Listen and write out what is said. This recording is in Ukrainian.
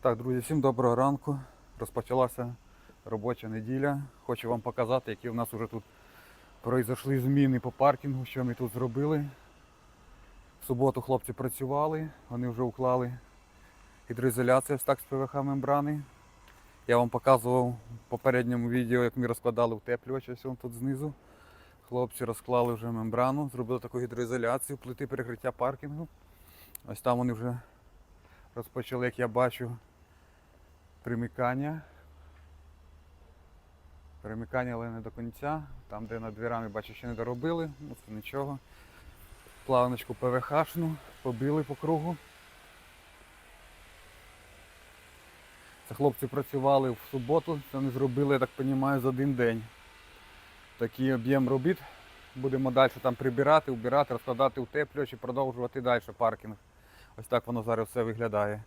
Так, друзі, всім доброго ранку. Розпочалася робоча неділя. Хочу вам показати, які в нас вже тут пройшли зміни по паркінгу, що ми тут зробили. В суботу хлопці працювали, вони вже уклали гідроізоляцію стак з ПВХ мембрани. Я вам показував в попередньому відео, як ми розкладали утеплювач, ось тут знизу. Хлопці розклали вже мембрану, зробили таку гідроізоляцію, плити перекриття паркінгу. Ось там вони вже розпочали, як я бачу, примикання. Примикання, але не до кінця. Там, де над дверами, бачу, ще не доробили, ну це нічого. Плавночку ПВХшну, побили по кругу. Це хлопці працювали в суботу, це вони зробили, я так розумію, за один день. Такий об'єм робіт. Будемо далі там прибирати, убирати, розкладати утеплювач продовжувати далі паркінг. Ось так воно зараз все виглядає.